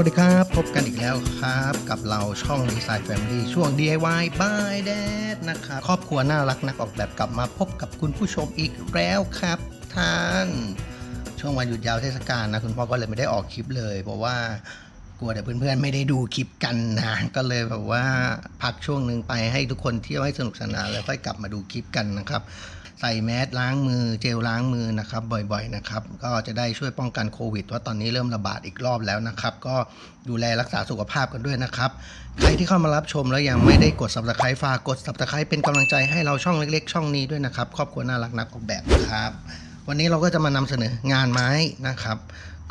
วัสดีครับ พบกันอีกแล้วครับ กับเราช่อง Design Family ช่วง DIY by Dad นะครับครอบครัวน่ารักนักออกแบบกลับมาพบกับคุณผู้ชมอีกแล้วครับท่าน ช่วงวันหยุดยาวเทศกาลนะ คุณพ่อก็เลยไม่ได้ออกคลิปเลย เพราะว่ากลัวเดี๋ยวเพื่อนๆไม่ได้ดูคลิปกันนะก็เลยแบบว่าพักช่วงหนึ่งไปให้ทุกคนเที่ยวให้สนุกสนานแล้วค่อยกลับมาดูคลิปกันนะครับ ใส่แมสล้างมือเจลล้างมือนะครับบ่อยๆนะครับก็จะได้ช่วยป้องกันโควิดเพราตอนนี้เริ่มระบาดอีกรอบแล้วนะครับ ก็ดูแลรักษาสุขภาพกันด้วยนะครับใครที่เข้ามารับชมแล้วยังไม่ได้กด subscribe ฝากกด subscribe เป็นกำลังใจให้เราช่องเล็กๆ ช่องนี้ด้วยนะครับครอบครัวน่ารักนักออกแบบนะครับ วันนี้เราก็จะมานำเสนองานไม้นะครับ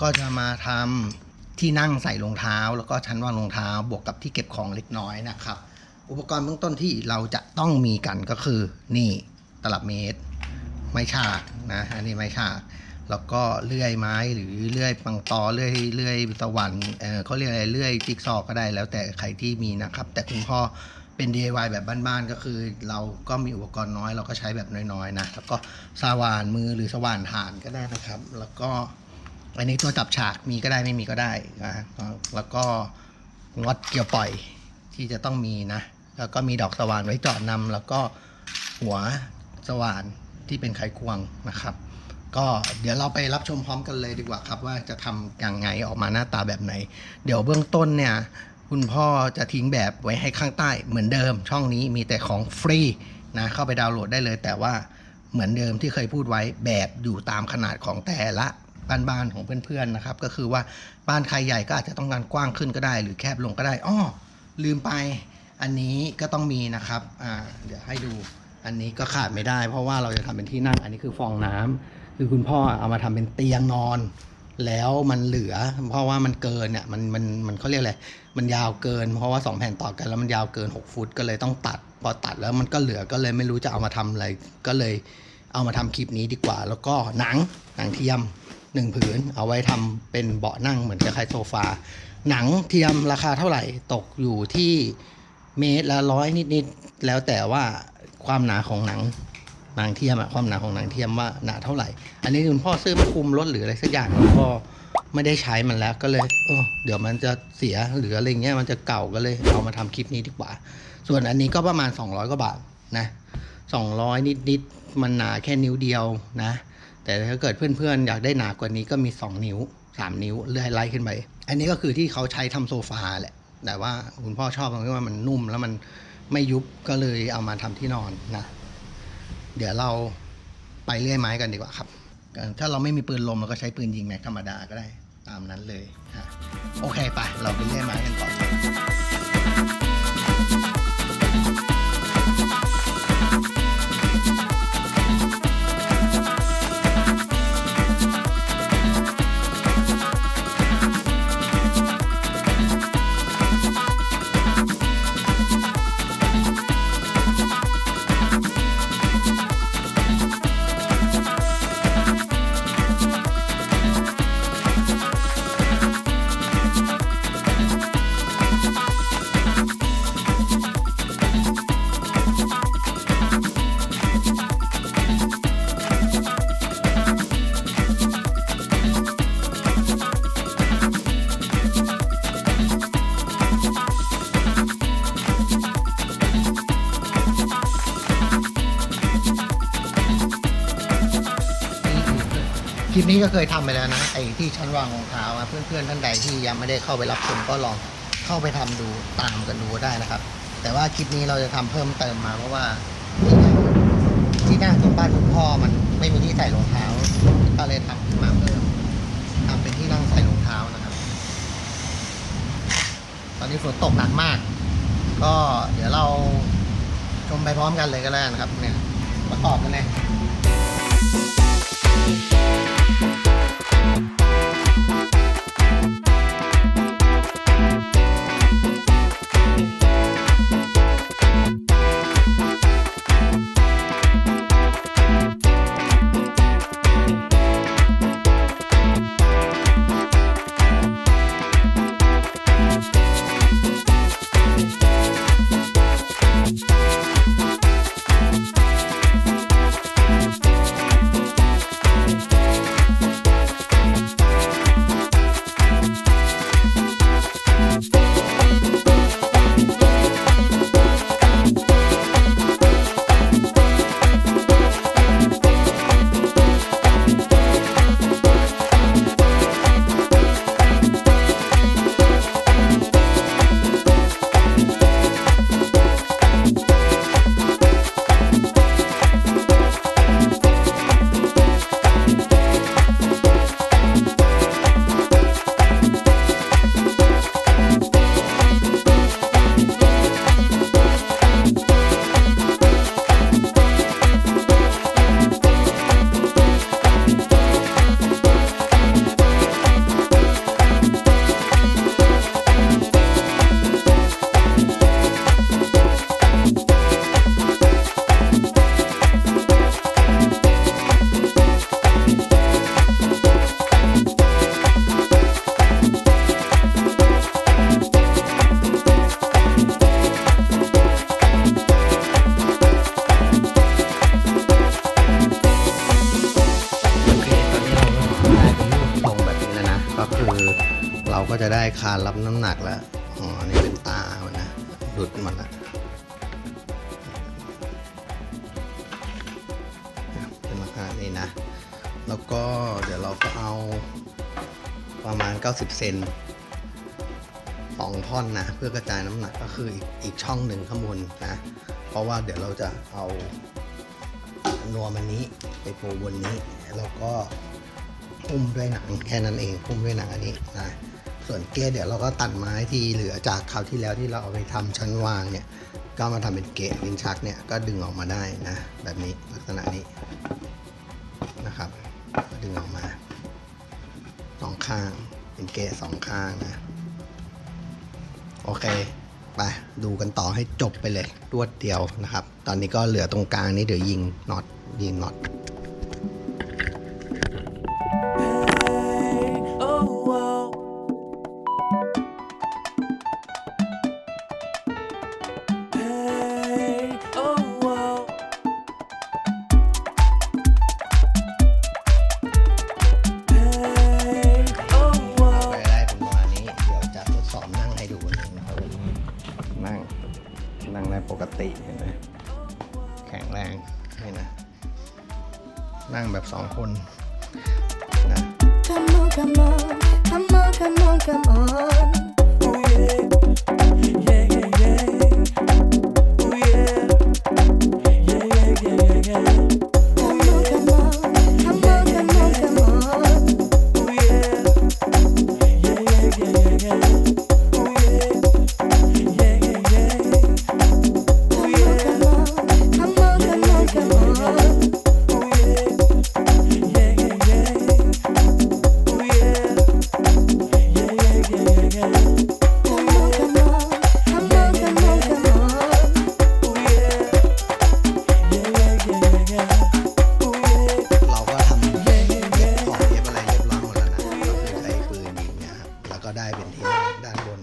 ก็จะมาทำที่นั่งใส่รองเท้า แล้วก็ชั้นวางรองเท้า บวกกับที่เก็บของเล็กน้อยนะครับ อุปกรณ์เบื้องต้นที่เราจะต้องมีกันก็คือนี่ตลับเมตร ม้ฉากนะอันนี้ไม้ฉาก แล้วก็เลื่อยไม้หรือเลื่อยปังตอเลื่อยเลื่อยตะวันเออเขาเรียกอะไรเลื่อยจิ๊กซอก็ได้แล้วแต่ใครที่มีนะครับ แต่คุณพ่อเป็น DIY แบบบ้านๆ ก็คือเราก็มีอุปกรณ์น้อยเราก็ใช้แบบน้อยๆนะแล้วก็สว่านมือหรือสว่านถ่านก็ได้นะครับ แล้วก็อันนี้ตัวจับฉากมีก็ได้ไม่มีก็ได้นะแล้วก็น็อตเกี่ยวปล่อยที่จะต้องมีนะ แล้วก็มีดอกสว่านไว้เจาะนำแล้วก็หัวสว่าน ที่เป็นไขควงนะครับ ก็เดี๋ยวเราไปรับชมพร้อมกันเลยดีกว่าครับ ว่าจะทำยังไงออกมาหน้าตาแบบไหน เดี๋ยวเบื้องต้นเนี่ย คุณพ่อจะทิ้งแบบไว้ให้ข้างใต้เหมือนเดิม ช่องนี้มีแต่ของฟรีนะเข้าไปดาวน์โหลดได้เลย แต่ว่าเหมือนเดิมที่เคยพูดไว้แบบอยู่ตามขนาดของแต่ละบ้านๆของเพื่อนๆนะครับ ก็คือว่าบ้านใครใหญ่ก็อาจจะต้องการกว้างขึ้นก็ได้ หรือแคบลงก็ได้อ้อลืมไปอันนี้ก็ต้องมีนะครับ อ่า เดี๋ยวให้ดู อันนี้ก็ขาดไม่ได้ เพราะว่าเราจะทำเป็นที่นั่ง อันนี้คือฟองน้ำคือคุณพ่อเอามาทำเป็นเตียงนอน แล้วมันเหลือ เพราะว่ามันเกินเนี่ยมันมันมันเขาเรียกอะไรมันยาวเกิน เพราะว่าสองแผ่นต่อกันแล้วมันยาวเกิน 6 ฟุตก็เลยต้องตัด พอตัดแล้วมันก็เหลือก็เลยไม่รู้จะเอามาทำอะไร ก็เลยเอามาทำคลิปนี้ดีกว่า แล้วก็หนังหนังเทียมหนึ่งผืน เอาไว้ทำเป็นเบาะนั่งเหมือนกับคล้ายๆโซฟาหนังเทียมราคาเท่าไหร่ตกอยู่ที่ เมตรละร้อยนิดๆแล้วแต่ว่าความหนาของหนังหนังเทียมอะความหนาของหนังเทียมว่าหนาเท่าไหร่ อันนี้คุณพ่อซื้อมาคุมรถหรืออะไรสักอย่างแล้วก็ไม่ได้ใช้มันแล้วก็เลยเออเดี๋ยวมันจะเสียหรืออะไรเงี้ยมันจะเก่าก็เลยเอามาทำคลิปนี้ดีกว่า ส่วนอันนี้ก็ประมาณ 200กว่าบาทนะ200 นิดๆมันหนาแค่นิ้วเดียวนะ แต่ถ้าเกิดเพื่อนๆ อยากได้หนากว่านี้ก็มี 2 นิ้ว 3 นิ้วเลื่อยไล่ขึ้นไป อันนี้ก็คือที่เขาใช้ทำโซฟาแหละ แต่ว่าคุณพ่อชอบตรงที่ว่ามันนุ่มแล้วมันไม่ยุบก็เลยเอามาทำที่นอนนะ เดี๋ยวเราไปเลื่อยไม้กันดีกว่าครับ ถ้าเราไม่มีปืนลมเราก็ใช้ปืนยิงแม็กธรรมดาก็ได้ตามนั้นเลยฮะโอเคไป เราไปเลื่อยไม้กันก่อน ลิปนี้ก็เคยทำไปแล้วนะไอ้ที่ชั้นวางรองเท้าอะเพื่อนๆท่านใดที่ยังไม่ได้เข้าไปรับชมก็ลองเข้าไปทำดูตามกันดูได้นะครับ แต่ว่าคลิปนี้เราจะทำเพิ่มเติมมาเพราะว่าที่นั่งตรงบ้านคุณพ่อมันไม่มีที่ใส่รองเท้าก็เลยทำขึ้นมาเพิ่มทำเป็นที่นั่งใส่รองเท้านะครับ ตอนนี้ฝนตกหนักมาก ก็เดี๋ยวเราชมไปพร้อมกันเลยก็แล้วกันครับ เนี่ยประกอบกันเลย thank you นี่นะ แล้วก็เดี๋ยวเราก็เอาประมาณ 90 เซนสองท่อนนะ เพื่อกระจายน้ำหนักก็คืออีกอีกช่องหนึ่งข้างบนนะ เพราะว่าเดี๋ยวเราจะเอานวมอันนี้ไปโปะบนนี้ แล้วก็หุ้มด้วยหนังแค่นั้นเองหุ้มด้วยหนังอันนี้นะส่วนเกะเดี๋ยวเราก็ตัดไม้ที่เหลือจากคราวที่แล้วที่เราเอาไปทำชั้นวางเนี่ย ก็มาทำเป็นเกะลิ้นชักเนี่ยก็ดึงออกมาได้นะ แบบนี้ กะสองข้างนะ โอเคไปดูกันต่อให้จบไปเลยรวดเดียวนะครับ ตอนนี้ก็เหลือตรงกลางนี้เดี๋ยวยิงน็อตยิงน็อต คน ก็ได้เป็นที่นั่งด้านบน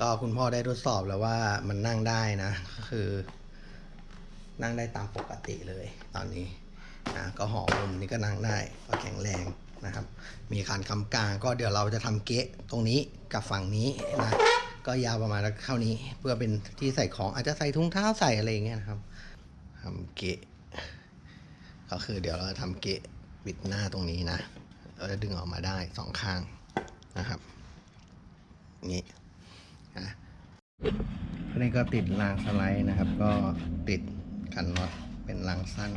ก็คุณพ่อได้ทดสอบแล้วว่ามันนั่งได้นะก็คือ นั่งได้ตามปกติเลยตอนนี้นะก็หอมุมนี้ก็นั่งได้ก็แข็งแรงนะครับ มีคานคำกลางก็เดี๋ยวเราจะทำเกะตรงนี้กับฝั่งนี้นะก็ยาวประมาณเท่านี้ เพื่อเป็นที่ใส่ของอาจจะใส่ถุงเท้าใส่อะไรเงี้ยนะครับทำเกะก็คือเดี๋ยวเราจะทำเกะบิดหน้าตรงนี้นะเราจะดึงออกมาได้สองข้างนะครับ นี่นะอันนี้ก็ติดรางสไลด์นะครับ ก็ติดกันน็อตเป็นรางสั้น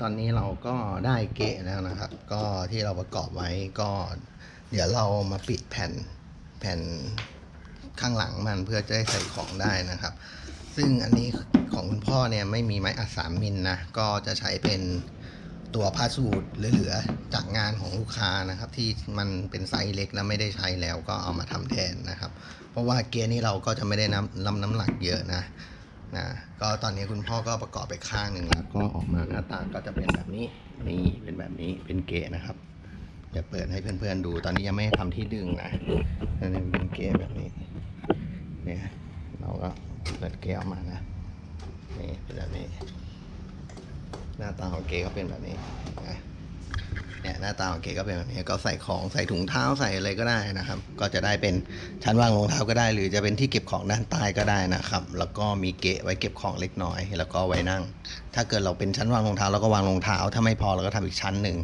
ตอนนี้เราก็ได้เกะแล้วนะครับ ก็ที่เราประกอบไว้ก็ เดี๋ยวเรามาปิดแผ่นแผ่นข้างหลังมันเพื่อจะได้ใส่ของได้นะครับ ซึ่งอันนี้ของคุณพ่อเนี่ยไม่มีไม้อัดสามมิลนะ ก็จะใช้เป็นตัวผ้าสูตรเหลือๆจากงานของลูกค้านะครับ ที่มันเป็นไซส์เล็กแล้วไม่ได้ใช้แล้วก็เอามาทำแทนนะครับ เพราะว่าเกียร์นี้เราก็จะไม่ได้น้ำน้ำน้ำหนักเยอะนะนะก็ตอนนี้คุณพ่อก็ประกอบไปข้างหนึ่งแล้วก็ออกมาหน้าตาก็จะเป็นแบบนี้นี่เป็นแบบนี้เป็นเกะนะครับจะเปิดให้เพื่อนๆดู ตอนนี้ยังไม่ได้ทำที่ดึงนะนนี้เป็นเกมแบบนี้เนี่ยเราก็ เปิดเกมออกมานะนี่เป็นแบบนี้ หน้าตาของเกมก็เป็นแบบนี้นะเนี่ยหน้าตาของเกมก็เป็นแบบนี้ก็ใส่ของใส่ถุงเท้าใส่อะไรก็ได้นะครับ ก็จะได้เป็นชั้นวางรองเท้าก็ได้ หรือจะเป็นที่เก็บของด้านใต้ก็ได้นะครับ แล้วก็มีเกะไว้เก็บของเล็กน้อย แล้วก็ไว้นั่ง ถ้าเกิดเราเป็นชั้นวางรองเท้าเราก็วางรองเท้า ถ้าไม่พอเราก็ทำอีกชั้นหนึ่ง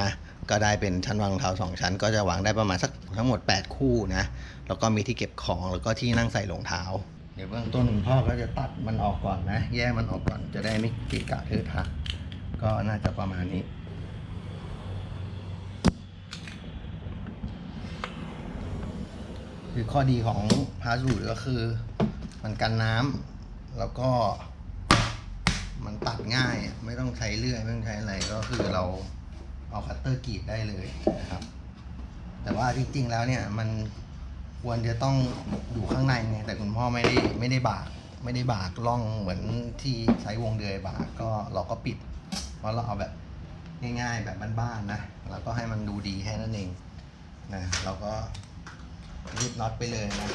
นะก็ได้เป็นชั้นวางรองเท้าสองชั้น ก็จะวางได้ประมาณสักทั้งหมด 8 คู่นะแล้วก็มีที่เก็บของแล้วก็ที่นั่งใส่รองเท้า ดี๋ยวเบื้องต้นคุณพ่อก็จะตัดมันออกก่อนนะ แยกมันออกก่อนจะได้ไม่กิกะเทอะทะก็น่าจะประมาณนี้คือข้อดีของพาสูตรก็คือ มันกันน้ำแล้วก็มันตัดง่ายไม่ต้องใช้เลื่อยไม่ต้องใช้อะไรก็คือเราเอาคัตเตอร์กรีดได้เลยนะครับ แต่ว่าจริงๆแล้วเนี่ยมัน ควรจะต้องอยู่ข้างในไงแต่คุณพ่อไม่ได้ไม่ได้บากไม่ได้บากล่องเหมือนที่ใช้วงเดือยบากก็เราก็ปิด เพราะเราเอาแบบง่ายๆแบบบ้านๆนะแล้วก็ให้มันดูดีแค่นั้นเองนะเราก็รีดน็อตไปเลยนะ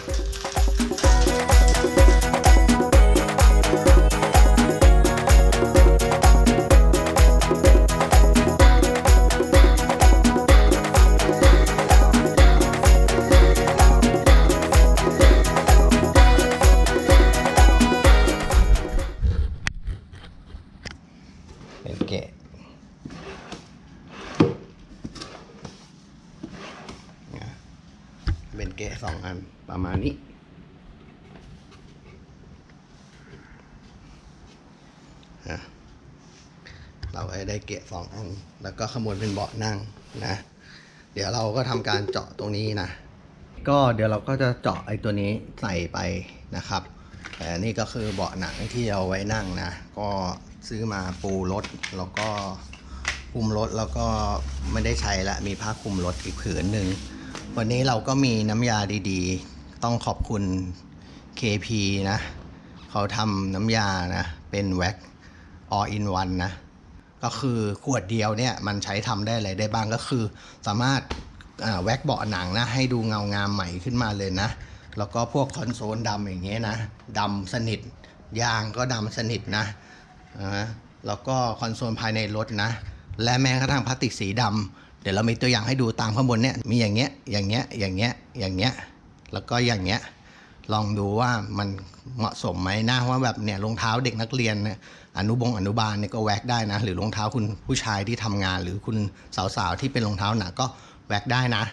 นะเราก็ได้เกะสองอันแล้วก็ขมวดเป็นเบาะนั่งนะ เดี๋ยวเราก็ทำการเจาะตรงนี้นะ ก็เดี๋ยวเราก็จะเจาะไอ้ตัวนี้ใส่ไปนะครับแต่นี่ก็คือเบาะหนังที่เอาไว้นั่งนะ ก็ซื้อมาปูรถแล้วก็คลุมรถแล้วก็ไม่ได้ใช้ละมีผ้าคลุมรถอีกผืนหนึ่ง วันนี้เราก็มีน้ำยาดีๆ ต้องขอบคุณ KP นะ เขาทำน้ำยานะ เป็นแว็ก all in one นะ ก็คือขวดเดียวเนี่ยมันใช้ทำได้อะไรได้บ้างก็คือ สามารถแว็กเบาะหนังนะ ให้ดูเงางามใหม่ขึ้นมาเลยนะ แล้วก็พวกคอนโซลดำอย่างเงี้ยนะดำสนิท ยางก็ดำสนิทนะอ่าแล้วก็คอนโซลภายในรถนะ และแม้กระทั่งพลาสติกสีดำเดี๋ยวเรามีตัวอย่างให้ดูตามข้างบนเนี่ยมีอย่างเงี้ยอย่างเงี้ยอย่างเงี้ยอย่างเงี้ยแล้วก็อย่างเงี้ย ลองดูว่ามันเหมาะสมไหมนะว่าแบบเนี่ยรองเท้าเด็กนักเรียนเนี่ยอนุบงอนุบาลเนี่ยก็แว็กได้นะ หรือรองเท้าคุณผู้ชายที่ทำงาน หรือคุณสาวๆที่เป็นรองเท้าหนักก็แว็กได้นะ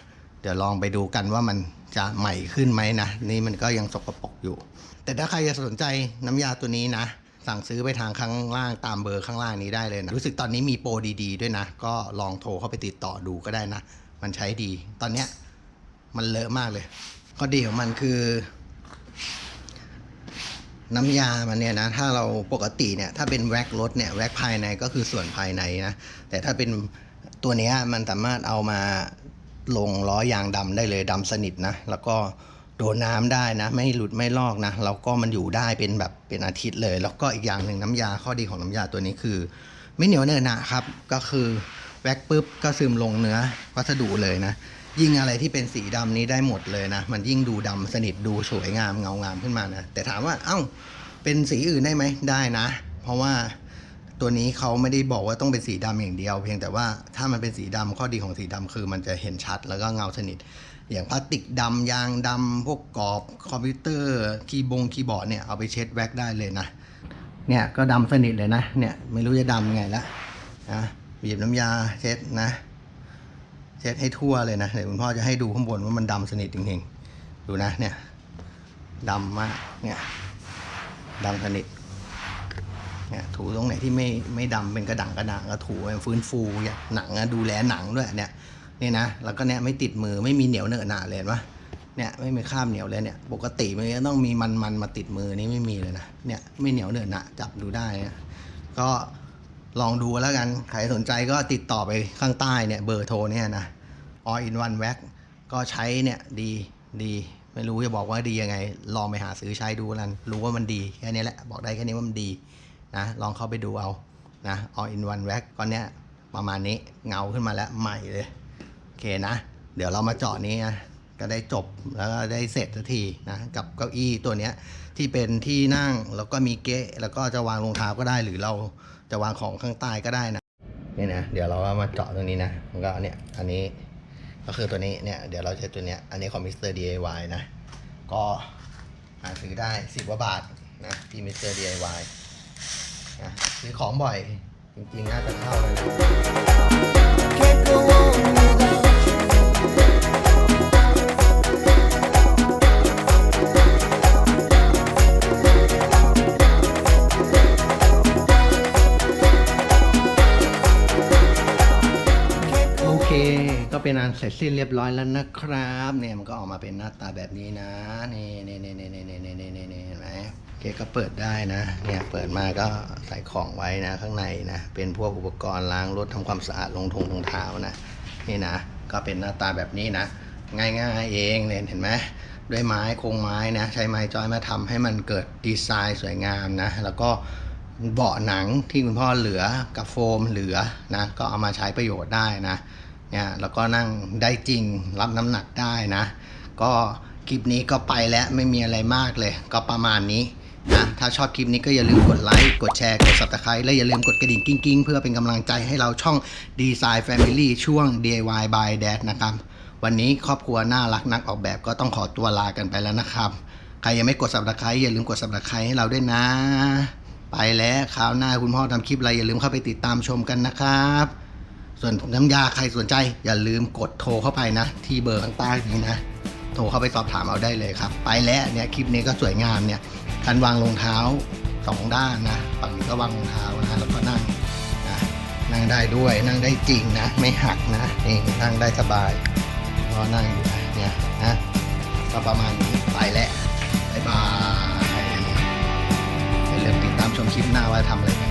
เดี๋ยวลองไปดูกันว่ามันจะใหม่ขึ้นไหมนะ นี่มันก็ยังสกปรกอยู่ แต่ถ้าใครจะสนใจน้ำยาตัวนี้นะ สั่งซื้อไปทางข้างล่างตามเบอร์ข้างล่างนี้ได้เลยนะรู้สึกตอนนี้มีโปรดี ๆ ด้วยนะ ก็ลองโทรเข้าไปติดต่อดูก็ได้นะ มันใช้ดี ตอนเนี้ยมันเลอะมากเลยข้อดีของมันคือ น้ำยามันเนี่ยนะถ้าเราปกติเนี่ยถ้าเป็นแว็กรถเนี่ยแว็กภายในก็คือส่วนภายในนะแต่ถ้าเป็นตัวเนี้ยมันสามารถเอามาลงล้อยางดำได้เลยดำสนิทนะแล้วก็โดนน้ำได้นะ ไม่หลุดไม่ลอกนะแล้วก็มันอยู่ได้เป็นแบบเป็นอาทิตย์เลย แล้วก็อีกอย่างหนึ่งน้ำยาข้อดีของน้ำยาตัวนี้คือ ไม่เหนียวเนอะนะครับ ก็คือแว็กปุ๊บก็ซึมลงเนื้อวัสดุเลยนะ ยิ่งอะไรที่เป็นสีดำนี้ได้หมดเลยนะ มันยิ่งดูดำสนิทดูสวยงามเงางามขึ้นมานะ แต่ถามว่า เอ้า เป็นสีอื่นได้ไหมได้นะ เพราะว่าตัวนี้เขาไม่ได้บอกว่าต้องเป็นสีดำอย่างเดียว เพียงแต่ว่าถ้ามันเป็นสีดำข้อดีของสีดำคือมันจะเห็นชัดแล้วก็เงาสนิท อย่างพลาสติกดำยางดำพวกกรอบคอมพิวเตอร์คีย์บงคีย์บอร์ดเนี่ยเอาไปเช็ดแว็กได้เลยนะ เนี่ยก็ดำสนิทเลยนะ เนี่ยไม่รู้จะดำไงละนะบีบน้ำยาเช็ดนะ เช็ดให้ทั่วเลยนะเดี๋ยวคุณพ่อจะให้ดูข้างบนว่ามันดำสนิทจริงๆดูนะเนี่ยดำมากเนี่ยดำสนิทเนี่ยถูตรงไหนที่ไม่ไม่ดำเป็นกระดังกระด่างก็ถูมันฟื้นฟูอย่างหนังดูแลหนังด้วยเนี่ยนี่นะแล้วก็เนี่ยไม่ติดมือไม่มีเหนียวเหนอะหนาเลยนปะเนี่ยไม่มีข้ามเหนียวเลยเนี่ยปกติมันจะต้องมีมันมันมาติดมือนี่ไม่มีเลยนะเนี่ยไม่เหนียวเหนอะหนะจับดูได้นะก็ ลองดูแล้วกัน ใครสนใจก็ติดต่อไปข้างใต้เนี่ยเบอร์โทรเนี่ยนะ all in one wax ก็ใช้เนี่ยดีดีไม่รู้จะบอกว่าดียังไง ลองไปหาซื้อใช้ดูแล้วกัน รู้ว่ามันดีแค่นี้แหละ บอกได้แค่นี้ว่ามันดีนะ ลองเข้าไปดูเอานะ all in one wax ก้อนเนี้ยประมาณนี้เงาขึ้นมาแล้วใหม่เลย โอเคนะ เดี๋ยวเรามาเจาะนี้นะก็ได้จบแล้วก็ได้เสร็จสักทีนะกับเก้าอี้ตัวเนี้ย ที่เป็นที่นั่งแล้วก็มีเก๊ะแล้วก็จะวางรองเท้าก็ได้ หรือเราจะวางของข้างใต้ก็ได้นะนี่นะเดี๋ยวเราเอามาเจาะตรงนี้นะมันก็เนี่ยอันนี้ก็คือตัวนี้เนี่ยเดี๋ยวเราใช้ตัวเนี้ยอันนี้ของมิสเตอร์ DIY นะก็หาซื้อได้สิบกว่าบาทนะที่มิสเตอร์ DIY นะซื้อของบ่อยจริงๆน่าจะเข้าเลย เป็นอันเสร็จสิ้นเรียบร้อยแล้วนะครับเนี่ยมันก็ออกมาเป็นหน้าตาแบบนี้นะนี่นี่นี่นี่นี่นี่นี่นี่นี่เห็นไหมเคก็เปิดได้นะเนี่ยเปิดมาก็ใส่ของไว้นะข้างในนะเป็นพวกอุปกรณ์ล้างรถทำความสะอาดรองทงรองเท้านะนี่นะก็เป็นหน้าตาแบบนี้นะง่ายๆเองเนี่ยเห็นไหมด้วยไม้โครงไม้นะใช้ไม้จอยมาทำให้มันเกิดดีไซน์สวยงามนะแล้วก็เบาะหนังที่คุณพ่อเหลือกับโฟมเหลือนะก็เอามาใช้ประโยชน์ได้นะ เนี่ยแล้วก็นั่งได้จริงรับน้ำหนักได้นะ ก็คลิปนี้ก็ไปแล้วไม่มีอะไรมากเลย ก็ประมาณนี้นะถ้าชอบคลิปนี้ก็อย่าลืมกดไลค์กดแชร์กด subscribe และอย่าลืมกดกระดิ่งกิ้งๆ เพื่อเป็นกำลังใจให้เราช่อง Design Family ช่วง DIY by Dad นะครับวันนี้ครอบครัวน่ารักนักออกแบบก็ต้องขอตัวลากันไปแล้วนะครับ ใครยังไม่กด subscribe อย่าลืมกด subscribe ให้เราด้วยนะ ไปแล้วคราวหน้าคุณพ่อทำคลิปอะไรอย่าลืมเข้าไปติดตามชมกันนะครับ ส่วนน้ำยาใครสนใจ อย่าลืมกดโทรเข้าไปนะ ที่เบอร์ข้างใต้นี้นะ โทรเข้าไปสอบถามเอาได้เลยครับ ไปแล้วเนี่ยคลิปนี้ก็สวยงามเนี่ยการวางรองเท้าสองด้านนะฝั่งนี้ก็วางรองเท้านะแล้วก็นั่งนะนั่งได้ด้วยนั่งได้จริงนะ ไม่หักนะนี่นั่งได้สบายก็นั่งอยู่นะเนี่ยนะก็ประมาณนี้ไปแล้วบ๊ายบายอย่าลืมติดตามชมคลิปหน้าว่าทำอะไรกัน